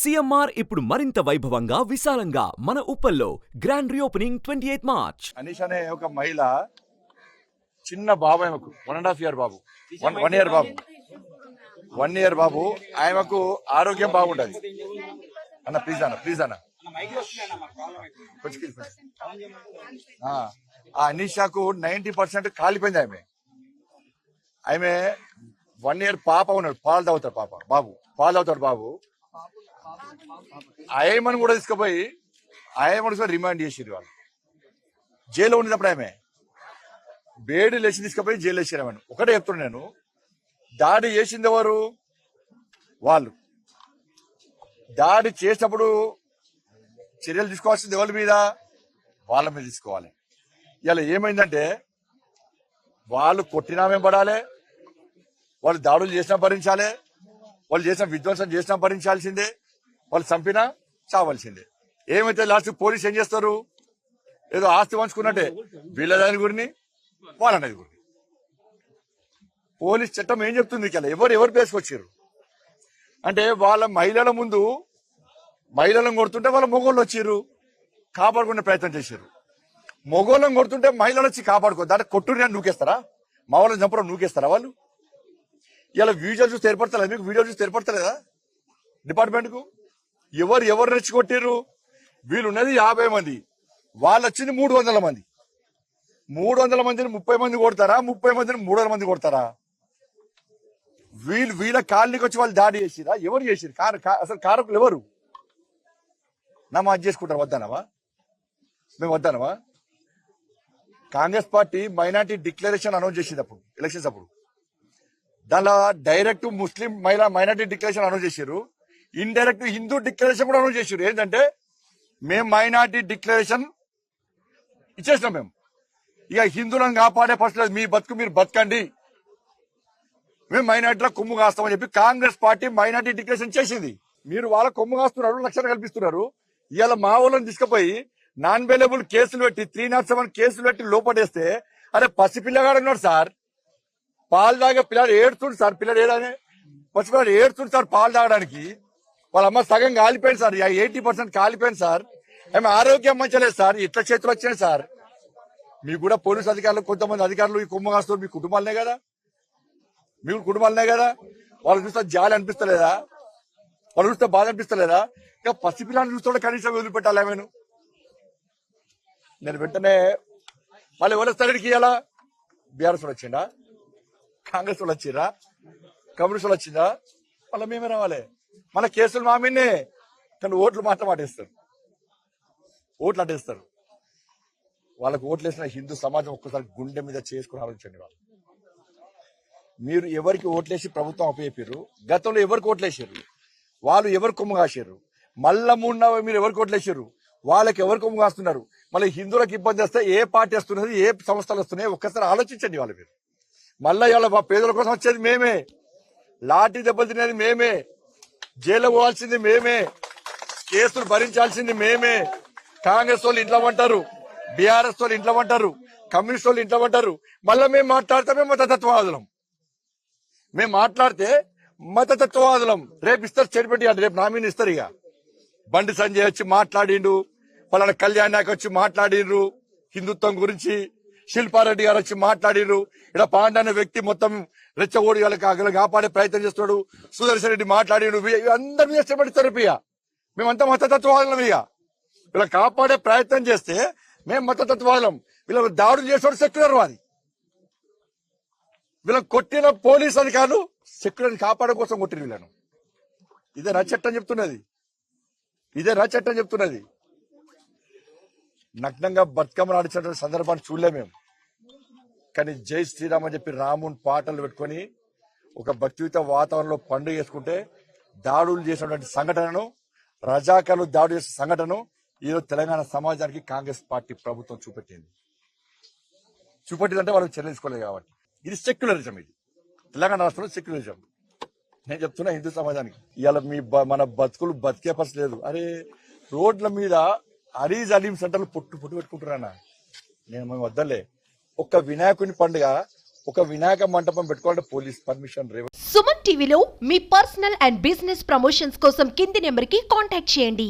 CMR ఇప్పుడు మరింత వైభవంగా విశాలంగా మన ఉప్పల్లో grand reopening twenty eighth March. Anish అనే ఒక మహిళ చిన్న బాబు ఆమెకు వన్ అండ్ హాఫ్ ఇయర్ బాబు. వన్ వన్ ఇయర్ బాబు. వన్ ఇయర్ బాబు. ఆమెకు ఆరోగ్యం బాగుంటుంది అన్న ప్లీజ్ అన్న ప్లీజ్ అన్న. ఆ, అనిషాకు అనీషాకు నైన్టీ పర్సెంట్ కాలిపోయింది ఆమె. ఆమె వన్ ఇయర్ పాప ఉన్నాడు. పాలు తాగుతాడు పాప. బాబు పాలు తాగుతాడు బాబు. ఆయమని కూడా తీసుకుపోయి ఆయమని కూడా రిమాండ్ చేసిరు వాళ్ళు. జైల్లో ఉన్నప్పుడు ఆమె. బేడి లేచి తీసుకుపోయి జైలు వేసారు ఆమెను. ఒకటే చెప్తున్నా నేను. దాడి చేసింది ఎవరు? వాళ్ళు. దాడి చేసినప్పుడు చర్యలు తీసుకోవాల్సింది ఎవరి మీద? వాళ్ళ మీద తీసుకోవాలి. ఇలా ఏమైందంటే వాళ్ళు కొట్టినా మేము పడాలి వాళ్ళు దాడులు చేసినా భరించాలి వాళ్ళు చేసిన విధ్వంసం చేసినా భరించాల్సిందే. వాళ్ళు చంపినా చావాల్సిందే. ఏమైతే లాస్ట్ పోలీస్ ఏం చేస్తారు? ఏదో ఆస్తి పంచుకున్నట్టే. వీళ్ళ దాని గురిని వాళ్ళ గురిని. పోలీస్ చట్టం ఏం చెప్తుంది ఇక్కడ ఎవరు ఎవరు పేసుకొచ్చారు అంటే వాళ్ళ మహిళల ముందు మహిళలను కొడుతుంటే వాళ్ళ మొగోళ్ళు వచ్చారు కాపాడుకునే ప్రయత్నం చేశారు మొగోళ్ళని కొడుతుంటే మహిళలు వచ్చి కాపాడుకో దాంట్లో కొట్టుని నూకేస్తారా? మా వాళ్ళని చంపడం నూకేస్తారా వాళ్ళు? ఇలా వీడియో చూసి ఏర్పడతలేదు మీకు? వీడియో చూసి ఏర్పడతలేదా? డిపార్ట్మెంట్కు? ఎవరు ఎవరు రెచ్చగొట్టారు వీళ్ళు ఉన్నది యాభై మంది. వాళ్ళు వచ్చింది మూడు వందల మంది. మూడు వందల మందిని ముప్పై మంది కొడతారా? ముప్పై మందిని మూడు వందల మంది కొడతారా? వీళ్ళు వీళ్ళ కాలనీకి వచ్చి వాళ్ళు దాడి చేసిరా? ఎవరు చేసిరు కారు అసలు కారకులు ఎవరు? నమాజ్ చేసుకుంటారు? వద్దానవా? మేము వద్దానవా? Congress party minority declaration announce చేసింది అప్పుడు ఎలక్షన్స్ అప్పుడు. దానిలో డైరెక్ట్ ముస్లిం మహిళా మైనార్టీ డిక్లరేషన్ అనౌన్స్ చేశారు ఇండైరెక్ట్ హిందూ డిక్లరేషన్ కూడా అనౌన్స్ చేశారు ఏంటంటే మేము మైనార్టీ డిక్లరేషన్ ఇచ్చేసినాం మేము. ఇక హిందువులను కాపాడే ఫస్ట్ లేదు. మీ బతుకు మీరు బతకండి. మేము మైనార్టీలో కొమ్ము కాస్తామని చెప్పి కాంగ్రెస్ పార్టీ మైనార్టీ డిక్లరేషన్ చేసింది. మీరు వాళ్ళ కొమ్ము కాస్తున్నారు లక్షలు కల్పిస్తున్నారు. ఇవాళ మా వాళ్ళని తీసుకుపోయి నాన్ అవైలబుల్ కేసులు పెట్టి త్రీ నాట్ సెవెన్ కేసులు పెట్టి లోపడేస్తే అరే పసిపిల్లగాడు ఉన్నాడు సార్. పాలు తాగే పిల్లలు ఏడుతుండు సార్. పిల్లలు ఏడానే పసిపిల్లలు ఏడుతుండు సార్ పాలు తాగడానికి. వాళ్ళ అమ్మ సగం కాలిపోయింది సార్. ఎయిటీ పర్సెంట్ కాలిపోయింది సార్. ఆమె ఆరోగ్యం మంచలేదు సార్. ఇట్లా చేతులు వచ్చినాయి సార్. మీకు కూడా పోలీసు అధికారులు కొంతమంది అధికారులు ఈ కుంభకాస్తులు మీ కుటుంబాలనే కదా? మీ కుటుంబాలనే కదా? వాళ్ళు చూస్తే జాలి అనిపిస్తలేదా? వాళ్ళు చూస్తే బాధ అనిపిస్తలేదా? ఇక పసిపిల్లని చూస్తుంటే కనీసం వదిలిపెట్టాలి ఆమెను. నేను వెంటనే మళ్ళీ ఎవరు వస్తాడికి ఇవ్వాలా బీఆర్ఎస్ వాళ్ళు వచ్చిండా కాంగ్రెస్ వాళ్ళు వచ్చిరా కమ్యూనిస్ట్ వాళ్ళు వచ్చిందా మళ్ళీ మేమే రావాలి. మన కేసులు మా మీదనే కానీ ఓట్లు మాత్రం అటేస్తారు ఓట్లు అటేస్తారు వాళ్ళకు ఓట్లు వేసిన హిందూ సమాజం ఒక్కసారి గుండె మీద చేసుకుని ఆలోచించండి వాళ్ళు. మీరు ఎవరికి ఓట్లేసి ప్రభుత్వం అప్పచెప్పారు గతంలో ఎవరికి ఓట్లేసారు వాళ్ళు ఎవరు కొమ్ము కాసారు మళ్ళా మూడు మీరు ఎవరికి ఓట్లేసారు వాళ్ళకి ఎవరు కొమ్ము కాస్తున్నారు? మళ్ళీ హిందువులకు ఇబ్బంది వస్తే ఏ పార్టీ వస్తున్నది ఏ సంస్థలు వస్తున్నాయి ఒక్కసారి ఆలోచించండి వాళ్ళు మీరు. మళ్ళీ ఇవాళ మా పేదల కోసం వచ్చేది మేమే. లాఠీ దెబ్బలు తినేది మేమే. జైలు పోవాల్సింది మేమే. కేసులు భరించాల్సింది మేమే. కాంగ్రెస్ వాళ్ళు ఇంట్లో ఉంటారు బీఆర్ఎస్ వాళ్ళు ఇంట్లో ఉంటారు కమ్యూనిస్ట్ వాళ్ళు ఇంట్లో ఉంటారు మళ్ళీ మేము మాట్లాడితే మేము మతతత్వవాదులం మేము మాట్లాడితే మతతత్వవాదులం రేపు ఇస్తారు చెడిపెట్టి రేపు నామీని ఇస్తారు ఇక. బండి సంజయ్ వచ్చి మాట్లాడిండు. పలానా కళ్యాణ్ నాయక్ వచ్చి మాట్లాడిండ్రు. హిందుత్వం గురించి శిల్పారెడ్డి గారు వచ్చి మాట్లాడిరు ఇక్కడ పాండ అనే వ్యక్తి మొత్తం రెచ్చగోడి వాళ్ళకి కాపాడే ప్రయత్నం చేస్తున్నాడు. సుదర్శన్ రెడ్డి మాట్లాడిండు అందరి మీద ఇష్టపడతారు ఇక మేమంతా మతతత్వాలం ఇక. వీళ్ళ కాపాడే ప్రయత్నం చేస్తే మేము మతతత్వాలం వీళ్ళ దాడులు చేసేవాడు సెక్యులర్ వాది వీళ్ళని కొట్టిన పోలీస్ అధికారులు సెక్యులర్ కాపాడడం కోసం కొట్టిన వీళ్ళను. ఇదే నా చట్టం చెప్తున్నది. ఇదే నా చట్టం చెప్తున్నది. నగ్నంగా బతుకమ్మ నడిచినటువంటి సందర్భాన్ని చూడలే మేము. కానీ జై శ్రీరామ్ అని చెప్పి రాముని పాటలు పెట్టుకొని ఒక భక్తియుత వాతావరణంలో పండుగ చేసుకుంటే దాడులు చేసినటువంటి సంఘటనను రజాకర్లు దాడులు చేసిన సంఘటనను ఈరోజు తెలంగాణ సమాజానికి కాంగ్రెస్ పార్టీ ప్రభుత్వం చూపెట్టింది. చూపెట్టిందంటే వాళ్ళు చర్యలు తీసుకోలేదు కాబట్టి. ఇది సెక్యులరిజం ఇది. తెలంగాణ రాష్ట్రంలో సెక్యులరిజం. నేను చెప్తున్నా హిందూ సమాజానికి. ఇవాళ మీ బ- మన బతుకులు బతికే పరిస్థితి లేదు. అరే రోడ్ల మీద అరీజ్ అలీం సెంటర్లు పుట్టు పుట్టు పెట్టుకుంటున్నా నేను మేము వద్దలే. ఒక వినాయకుని పండుగ ఒక వినాయక మంటపం పెట్టుకోవాలంటే పోలీస్ పర్మిషన్ సుమన్ టీవీలో మీ పర్సనల్ అండ్ బిజినెస్ ప్రమోషన్స్ కోసం కింది నెంబర్కి కాంటాక్ట్ చేయండి.